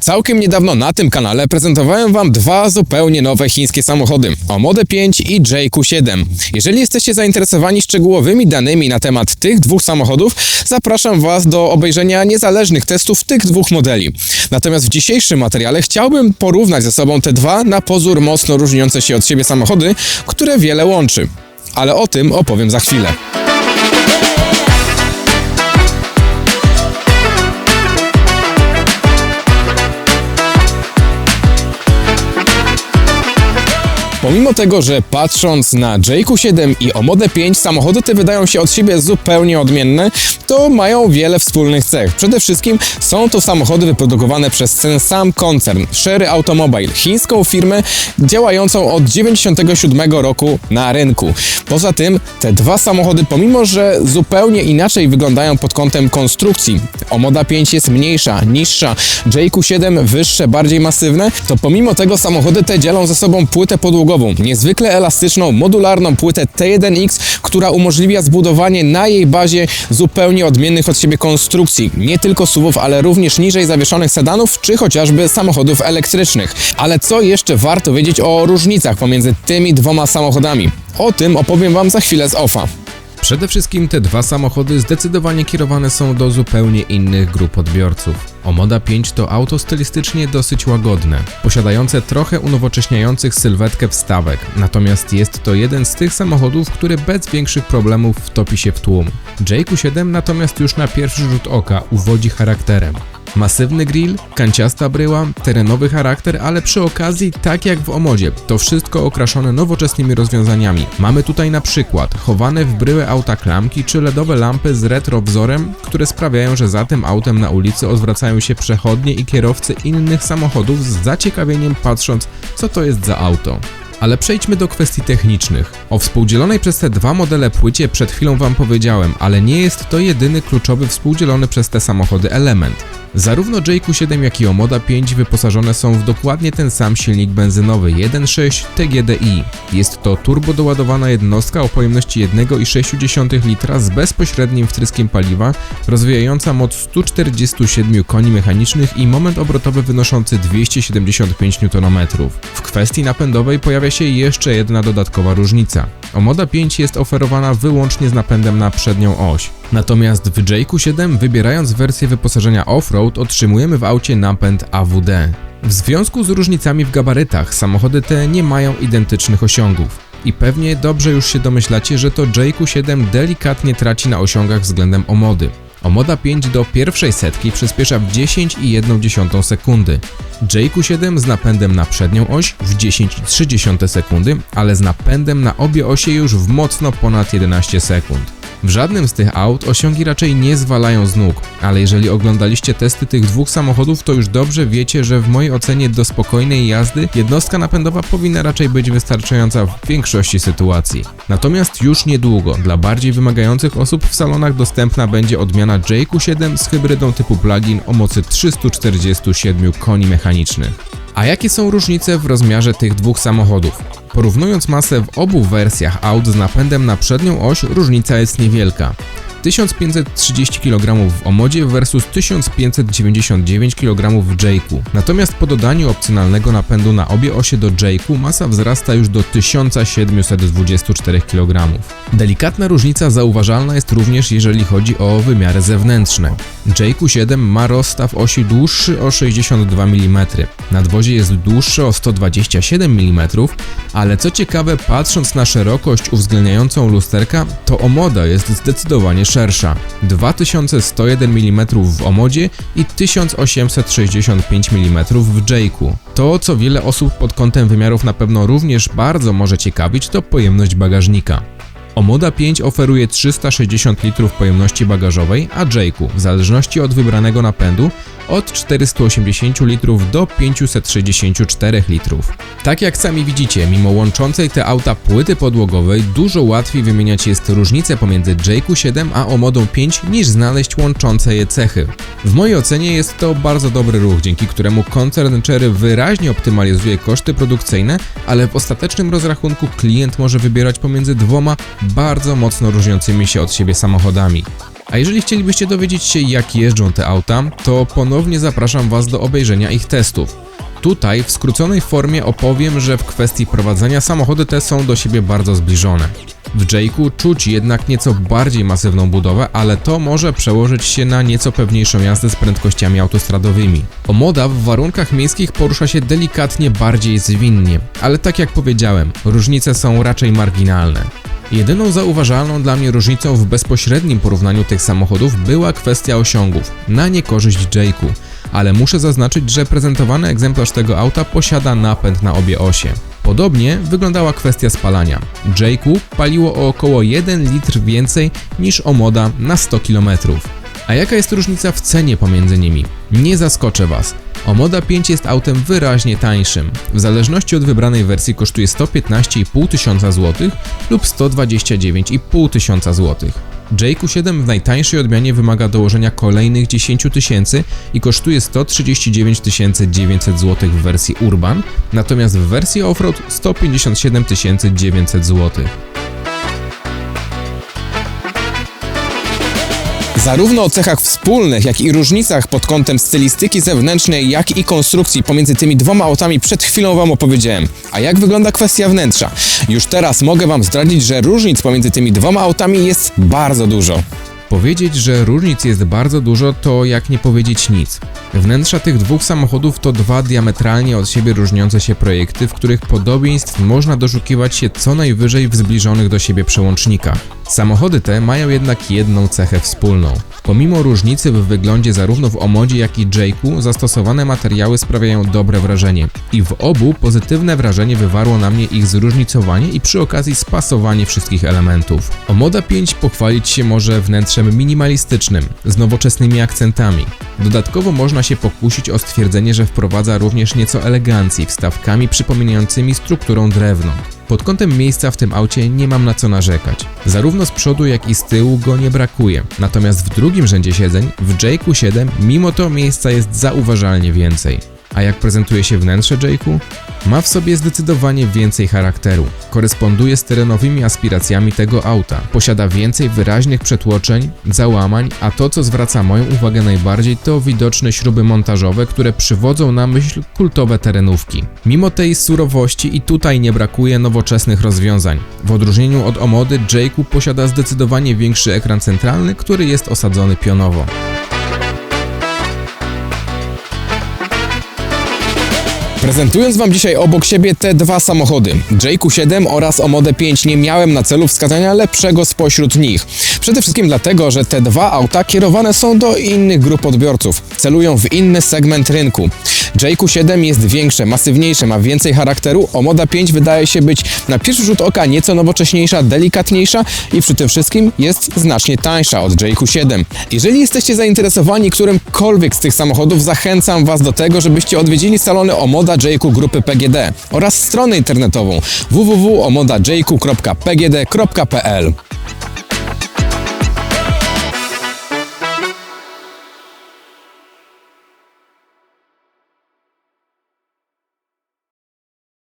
Całkiem niedawno na tym kanale prezentowałem Wam dwa zupełnie nowe chińskie samochody Omode 5 i JQ7. Jeżeli jesteście zainteresowani szczegółowymi danymi na temat tych dwóch samochodów, zapraszam Was do obejrzenia niezależnych testów tych dwóch modeli. Natomiast w dzisiejszym materiale chciałbym porównać ze sobą te dwa na pozór mocno różniące się od siebie samochody, które wiele łączy. Ale o tym opowiem za chwilę. Pomimo tego, że patrząc na JQ7 i Omode 5 samochody te wydają się od siebie zupełnie odmienne, to mają wiele wspólnych cech. Przede wszystkim są to samochody wyprodukowane przez ten sam koncern Sherry Automobile, chińską firmę działającą od 97 roku na rynku. Poza tym te dwa samochody, pomimo że zupełnie inaczej wyglądają pod kątem konstrukcji, Omoda 5 jest mniejsza, niższa, JQ7 wyższe, bardziej masywne, to pomimo tego samochody te dzielą ze sobą płytę podłogową, niezwykle elastyczną, modularną płytę T1X, która umożliwia zbudowanie na jej bazie zupełnie odmiennych od siebie konstrukcji, nie tylko SUVów, ale również niżej zawieszonych sedanów, czy chociażby samochodów elektrycznych. Ale co jeszcze warto wiedzieć o różnicach pomiędzy tymi dwoma samochodami? O tym opowiem Wam za chwilę z OFA. Przede wszystkim te dwa samochody zdecydowanie kierowane są do zupełnie innych grup odbiorców. Omoda 5 to auto stylistycznie dosyć łagodne, posiadające trochę unowocześniających sylwetkę wstawek, natomiast jest to jeden z tych samochodów, który bez większych problemów wtopi się w tłum. JQ7 natomiast już na pierwszy rzut oka uwodzi charakterem. Masywny grill, kanciasta bryła, terenowy charakter, ale przy okazji, tak jak w Omodzie, to wszystko okraszone nowoczesnymi rozwiązaniami. Mamy tutaj na przykład chowane w bryłę auta klamki czy LEDowe lampy z retro wzorem, które sprawiają, że za tym autem na ulicy odwracają się przechodnie i kierowcy innych samochodów z zaciekawieniem patrząc, co to jest za auto. Ale przejdźmy do kwestii technicznych. O współdzielonej przez te dwa modele płycie przed chwilą Wam powiedziałem, ale nie jest to jedyny kluczowy współdzielony przez te samochody element. Zarówno JQ7 jak i Omoda 5 wyposażone są w dokładnie ten sam silnik benzynowy 1.6 TGDI. Jest to turbodoładowana jednostka o pojemności 1,6 litra z bezpośrednim wtryskiem paliwa, rozwijająca moc 147 koni mechanicznych i moment obrotowy wynoszący 275 Nm. W kwestii napędowej pojawia się jeszcze jedna dodatkowa różnica. Omoda 5 jest oferowana wyłącznie z napędem na przednią oś. Natomiast w JQ7 wybierając wersję wyposażenia off-road otrzymujemy w aucie napęd AWD. W związku z różnicami w gabarytach samochody te nie mają identycznych osiągów. I pewnie dobrze już się domyślacie, że to JQ7 delikatnie traci na osiągach względem Omody. Omoda 5 do pierwszej setki przyspiesza w 10,1 sekundy. JQ7 z napędem na przednią oś w 10,3 sekundy, ale z napędem na obie osie już w mocno ponad 11 sekund. W żadnym z tych aut osiągi raczej nie zwalają z nóg, ale jeżeli oglądaliście testy tych dwóch samochodów, to już dobrze wiecie, że w mojej ocenie do spokojnej jazdy jednostka napędowa powinna raczej być wystarczająca w większości sytuacji. Natomiast już niedługo dla bardziej wymagających osób w salonach dostępna będzie odmiana JQ7 z hybrydą typu plug-in o mocy 347 koni mechanicznych. A jakie są różnice w rozmiarze tych dwóch samochodów? Porównując masę w obu wersjach aut z napędem na przednią oś, różnica jest niewielka. 1530 kg w Omodzie versus 1599 kg w Jake'u. Natomiast po dodaniu opcjonalnego napędu na obie osie do Jake'u masa wzrasta już do 1724 kg. Delikatna różnica zauważalna jest również jeżeli chodzi o wymiary zewnętrzne. Jake'u 7 ma rozstaw osi dłuższy o 62 mm, nadwozie jest dłuższe o 127 mm, ale co ciekawe patrząc na szerokość uwzględniającą lusterka, to Omoda jest zdecydowanie szersza 2101 mm w Omodzie i 1865 mm w Jake'u. To, co wiele osób pod kątem wymiarów na pewno również bardzo może ciekawić, to pojemność bagażnika. Omoda 5 oferuje 360 litrów pojemności bagażowej, a Jake'u, w zależności od wybranego napędu, od 480 litrów do 564 litrów. Tak jak sami widzicie, mimo łączącej te auta płyty podłogowej, dużo łatwiej wymieniać jest różnice pomiędzy JQ7 a Omodą 5 niż znaleźć łączące je cechy. W mojej ocenie jest to bardzo dobry ruch, dzięki któremu koncern Cherry wyraźnie optymalizuje koszty produkcyjne, ale w ostatecznym rozrachunku klient może wybierać pomiędzy dwoma bardzo mocno różniącymi się od siebie samochodami. A jeżeli chcielibyście dowiedzieć się jak jeżdżą te auta, to ponownie zapraszam Was do obejrzenia ich testów. Tutaj w skróconej formie opowiem, że w kwestii prowadzenia samochody te są do siebie bardzo zbliżone. W Jake'u czuć jednak nieco bardziej masywną budowę, ale to może przełożyć się na nieco pewniejszą jazdę z prędkościami autostradowymi. Omoda w warunkach miejskich porusza się delikatnie bardziej zwinnie, ale tak jak powiedziałem, różnice są raczej marginalne. Jedyną zauważalną dla mnie różnicą w bezpośrednim porównaniu tych samochodów była kwestia osiągów, na niekorzyść Jake'u, ale muszę zaznaczyć, że prezentowany egzemplarz tego auta posiada napęd na obie osie. Podobnie wyglądała kwestia spalania. Jake'u paliło o około 1 litr więcej niż Omoda na 100 km. A jaka jest różnica w cenie pomiędzy nimi? Nie zaskoczę Was. Omoda 5 jest autem wyraźnie tańszym. W zależności od wybranej wersji kosztuje 115,5 tysiąca złotych lub 129,5 tysiąca złotych. JQ7 w najtańszej odmianie wymaga dołożenia kolejnych 10 tysięcy i kosztuje 139 900 zł w wersji Urban, natomiast w wersji Offroad 157 900 zł. Zarówno o cechach wspólnych, jak i różnicach pod kątem stylistyki zewnętrznej, jak i konstrukcji pomiędzy tymi dwoma autami przed chwilą Wam opowiedziałem. A jak wygląda kwestia wnętrza? Już teraz mogę Wam zdradzić, że różnic pomiędzy tymi dwoma autami jest bardzo dużo. Powiedzieć, że różnic jest bardzo dużo, to jak nie powiedzieć nic. Wnętrza tych dwóch samochodów to dwa diametralnie od siebie różniące się projekty, w których podobieństw można doszukiwać się co najwyżej w zbliżonych do siebie przełącznikach. Samochody te mają jednak jedną cechę wspólną. Pomimo różnicy w wyglądzie zarówno w Omodzie, jak i Jake'u, zastosowane materiały sprawiają dobre wrażenie. I w obu pozytywne wrażenie wywarło na mnie ich zróżnicowanie i przy okazji spasowanie wszystkich elementów. Omoda 5 pochwalić się może wnętrzem minimalistycznym, z nowoczesnymi akcentami. Dodatkowo można się pokusić o stwierdzenie, że wprowadza również nieco elegancji, wstawkami przypominającymi strukturą drewno. Pod kątem miejsca w tym aucie nie mam na co narzekać. Zarówno z przodu, jak i z tyłu go nie brakuje. Natomiast w drugim rzędzie siedzeń, w Jake'u 7, mimo to miejsca jest zauważalnie więcej. A jak prezentuje się wnętrze Jake'u? Ma w sobie zdecydowanie więcej charakteru. Koresponduje z terenowymi aspiracjami tego auta. Posiada więcej wyraźnych przetłoczeń, załamań, a to co zwraca moją uwagę najbardziej to widoczne śruby montażowe, które przywodzą na myśl kultowe terenówki. Mimo tej surowości i tutaj nie brakuje nowoczesnych rozwiązań. W odróżnieniu od Omody, Jake'u posiada zdecydowanie większy ekran centralny, który jest osadzony pionowo. Prezentując Wam dzisiaj obok siebie te dwa samochody, JQ7 oraz Omodę 5, nie miałem na celu wskazania lepszego spośród nich. Przede wszystkim dlatego, że te dwa auta kierowane są do innych grup odbiorców, celują w inny segment rynku. JQ7 jest większe, masywniejsze, ma więcej charakteru, Omoda 5 wydaje się być na pierwszy rzut oka nieco nowocześniejsza, delikatniejsza i przy tym wszystkim jest znacznie tańsza od JQ7. Jeżeli jesteście zainteresowani którymkolwiek z tych samochodów, zachęcam Was do tego, żebyście odwiedzili salony Omoda JQ grupy PGD oraz stronę internetową www.omodajq.pgd.pl.